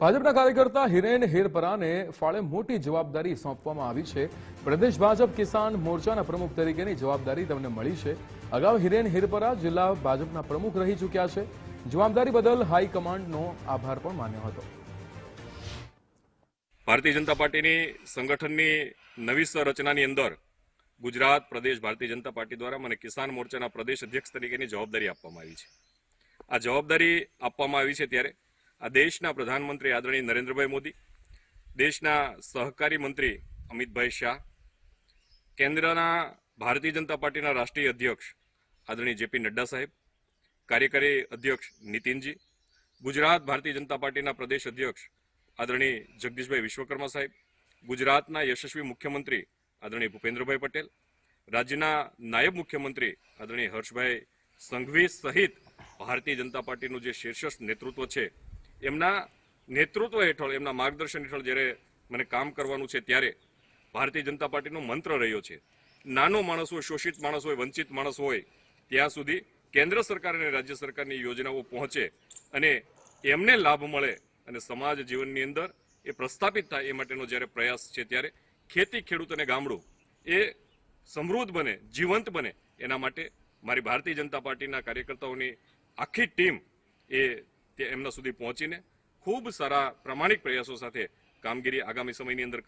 ભાજપના કાર્યકર્તા હિરેન હેરપરાને ફાળે મોટી જવાબદારી સોંપવામાં આવી છે. પ્રદેશ ભાજપ કિસાન મોરચાના પ્રમુખ તરીકેની જવાબદારી તેમને મળી છે. અગાઉ હિરેન હેરપરા જિલ્લા ભાજપના પ્રમુખ રહી ચૂક્યા છે. જવાબદારી બદલ હાઈકમાન્ડનો આભાર પણ માન્યો હતો. ભારતીય જનતા પાર્ટીની સંગઠનની નવી રચનાની અંદર ગુજરાત, પ્રદેશ, ભારતીય જનતા પાર્ટી દ્વારા મને કિસાન મોરચાના પ્રદેશ અધ્યક્ષ તરીકેની જવાબદારી આપવામાં આવી છે. આ જવાબદારી આપવામાં આવી છે ત્યારે આ દેશના પ્રધાનમંત્રી આદરણીય નરેન્દ્રભાઈ મોદી, દેશના સહકારી મંત્રી અમિતભાઈ શાહ, કેન્દ્રના ભારતીય જનતા પાર્ટીના રાષ્ટ્રીય અધ્યક્ષ આદરણીય જેપી નડ્ડા સાહેબ, કાર્યકારી અધ્યક્ષ નીતિનજી, ગુજરાત ભારતીય જનતા પાર્ટીના પ્રદેશ અધ્યક્ષ આદરણીય જગદીશભાઈ વિશ્વકર્મા સાહેબ, ગુજરાતના યશસ્વી મુખ્યમંત્રી આદરણીય ભૂપેન્દ્રભાઈ પટેલ, રાજ્યના નાયબ મુખ્યમંત્રી આદરણીય હર્ષભાઈ સંઘવી સહિત ભારતીય જનતા પાર્ટીનું જે શીર્ષસ્થ નેતૃત્વ છે એમના નેતૃત્વ હેઠળ, એમના માર્ગદર્શન હેઠળ જ્યારે મને કામ કરવાનું છે ત્યારે ભારતીય જનતા પાર્ટીનો મંત્ર રહ્યો છે. નાનો માણસ હોય, શોષિત માણસ હોય, વંચિત માણસ હોય, ત્યાં સુધી કેન્દ્ર સરકાર અને રાજ્ય સરકારની યોજનાઓ પહોંચે અને એમને લાભ મળે અને સમાજ જીવનની અંદર એ પ્રસ્થાપિત થાય એ માટેનો જ્યારે પ્રયાસ છે ત્યારે ખેતી, ખેડૂત અને ગામડું એ સમૃદ્ધ બને, જીવંત બને એના માટે મારી ભારતીય જનતા પાર્ટીના કાર્યકર્તાઓની આખી ટીમ એ તે એમના સુધી પહોંચીને ખૂબ સારા પ્રામાણિક પ્રયાસો સાથે કામગીરી આગામી સમયની અંદર